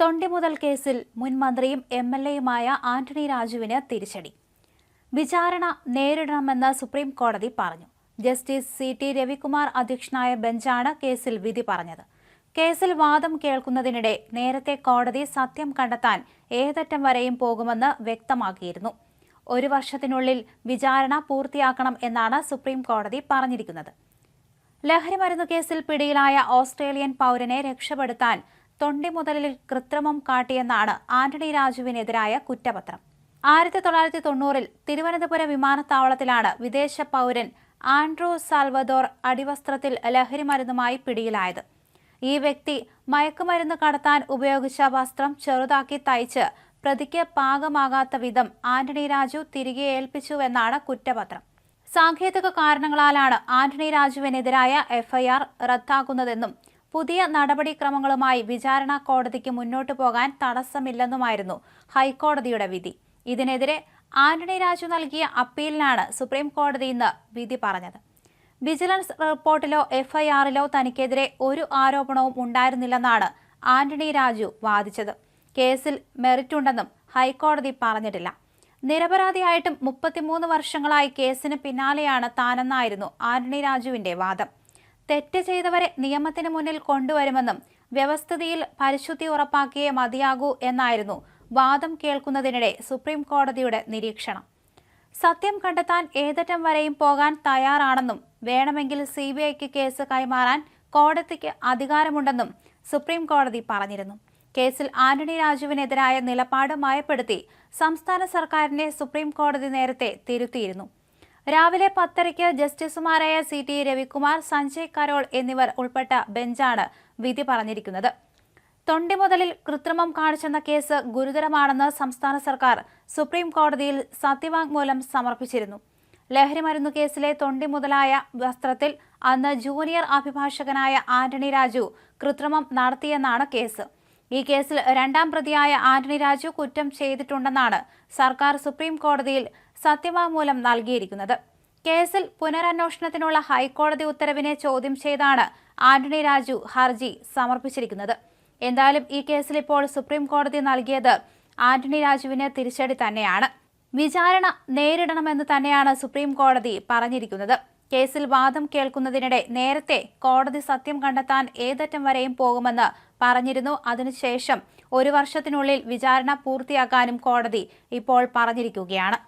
തൊണ്ടിമുതൽ കേസിൽ മുൻ മന്ത്രിയും എം എൽ എയുമായ ആന്റണി രാജുവിന് തിരിച്ചടി. വിചാരണ നേരിടണമെന്ന് സുപ്രീം കോടതി പറഞ്ഞു. ജസ്റ്റിസ് സി ടി രവികുമാർ അധ്യക്ഷനായ ബെഞ്ചാണ് കേസിൽ വിധി പറഞ്ഞത്. കേസിൽ വാദം കേൾക്കുന്നതിനിടെ നേരത്തെ കോടതി സത്യം കണ്ടെത്താൻ ഏതറ്റം വരെയും പോകുമെന്ന് വ്യക്തമാക്കിയിരുന്നു. ഒരു വർഷത്തിനുള്ളിൽ വിചാരണ പൂർത്തിയാക്കണം എന്നാണ് സുപ്രീം കോടതി പറഞ്ഞിരിക്കുന്നത്. ലഹരിമരുന്ന് കേസിൽ പിടിയിലായ ഓസ്ട്രേലിയൻ പൗരനെ രക്ഷപ്പെടുത്താൻ തൊണ്ടിമുതലിൽ കൃത്രിമം കാട്ടിയെന്നാണ് ആന്റണി രാജുവിനെതിരായ കുറ്റപത്രം. ആയിരത്തി തൊള്ളായിരത്തി തൊണ്ണൂറിൽ തിരുവനന്തപുരം വിമാനത്താവളത്തിലാണ് വിദേശ പൗരൻ ആൻഡ്രൂ സാൽവദോർ അടിവസ്ത്രത്തിൽ ലഹരിമരുന്നുമായി പിടിയിലായത്. ഈ വ്യക്തി മയക്കുമരുന്ന് കടത്താൻ ഉപയോഗിച്ച വസ്ത്രം ചെറുതാക്കി തയ്ച്ച് പ്രതിക്ക് പാകമാകാത്ത വിധം ആന്റണി രാജു തിരികെ ഏൽപ്പിച്ചുവെന്നാണ് കുറ്റപത്രം. സാങ്കേതിക കാരണങ്ങളാലാണ് ആന്റണി രാജുവിനെതിരായ എഫ്ഐആർ റദ്ദാക്കുന്നതെന്നും പുതിയ നടപടിക്രമങ്ങളുമായി വിചാരണ കോടതിക്ക് മുന്നോട്ടു പോകാൻ തടസ്സമില്ലെന്നുമായിരുന്നു ഹൈക്കോടതിയുടെ വിധി. ഇതിനെതിരെ ആന്റണി രാജു നൽകിയ അപ്പീലിനാണ് സുപ്രീം കോടതി ഇന്ന് വിധി പറഞ്ഞത്. വിജിലൻസ് റിപ്പോർട്ടിലോ എഫ്ഐആറിലോ തനിക്കെതിരെ ഒരു ആരോപണവും ഉണ്ടായിരുന്നില്ലെന്നാണ് ആന്റണി രാജു വാദിച്ചത്. കേസിൽ മെറിറ്റുണ്ടെന്നും ഹൈക്കോടതി പറഞ്ഞിട്ടില്ല. നിരപരാധിയായിട്ടും മുപ്പത്തിമൂന്ന് വർഷങ്ങളായി കേസിന് പിന്നാലെയാണ് താനെന്നായിരുന്നു ആന്റണി രാജുവിന്റെ വാദം. തെറ്റ് ചെയ്തവരെ നിയമത്തിന് മുന്നിൽ കൊണ്ടുവരുമെന്നും വ്യവസ്ഥിതിയിൽ പരിശുദ്ധി ഉറപ്പാക്കിയേ മതിയാകൂ എന്നായിരുന്നു വാദം കേൾക്കുന്നതിനിടെ സുപ്രീം കോടതിയുടെ നിരീക്ഷണം. സത്യം കണ്ടെത്താൻ ഏതറ്റം വരെയും പോകാൻ തയ്യാറാണെന്നും വേണമെങ്കിൽ സി ബി ഐക്ക് കേസ് കൈമാറാൻ കോടതിക്ക് അധികാരമുണ്ടെന്നും സുപ്രീം കോടതി പറഞ്ഞിരുന്നു. കേസിൽ ആന്റണി രാജുവിനെതിരായ നിലപാട് മയപ്പെടുത്തി സംസ്ഥാന സർക്കാരിനെ സുപ്രീം കോടതി നേരത്തെ തിരുത്തിയിരുന്നു. രാവിലെ പത്തരയ്ക്ക് ജസ്റ്റിസുമാരായ സി ടി രവികുമാർ സഞ്ജയ് കരോൾ എന്നിവർ ഉൾപ്പെട്ട ബെഞ്ചാണ് വിധി പറഞ്ഞിരിക്കുന്നത്. തൊണ്ടി മുതലിൽ കൃത്രിമം കാണിച്ചെന്ന കേസ് ഗുരുതരമാണെന്ന് സംസ്ഥാന സർക്കാർ സുപ്രീം കോടതിയിൽ സത്യവാങ്മൂലം സമർപ്പിച്ചിരുന്നു. ലഹരിമരുന്നു കേസിലെ തൊണ്ടി മുതലായ വസ്ത്രത്തിൽ അന്ന് ജൂനിയർ അഭിഭാഷകനായ ആന്റണി രാജു കൃത്രിമം നടത്തിയെന്നാണ് കേസ്. ഈ കേസിൽ രണ്ടാം പ്രതിയായ ആന്റണി രാജു കുറ്റം ചെയ്തിട്ടുണ്ടെന്നാണ് സർക്കാർ സുപ്രീം കോടതിയിൽ സത്യവാങ്മൂലം നൽകിയിരിക്കുന്നത്. കേസിൽ പുനരന്വേഷണത്തിനുള്ള ഹൈക്കോടതി ഉത്തരവിനെ ചോദ്യം ചെയ്താണ് ആന്റണി രാജു ഹർജി സമർപ്പിച്ചിരിക്കുന്നത്. എന്തായാലും ഈ കേസിൽ ഇപ്പോൾ സുപ്രീം കോടതി നൽകിയത് ആന്റണി രാജുവിന് തിരിച്ചടി തന്നെയാണ്. വിചാരണ നേരിടണമെന്ന് തന്നെയാണ് സുപ്രീം കോടതി പറഞ്ഞിരിക്കുന്നത്. കേസിൽ വാദം കേൾക്കുന്നതിനിടെ നേരത്തെ കോടതി സത്യം കണ്ടെത്താൻ ഏതറ്റം വരെയും പോകുമെന്ന് പറഞ്ഞിരുന്നു. അതിനുശേഷം ഒരു വർഷത്തിനുള്ളിൽ വിചാരണ പൂർത്തിയാക്കാനും കോടതി ഇപ്പോൾ പറഞ്ഞിരിക്കുകയാണ്.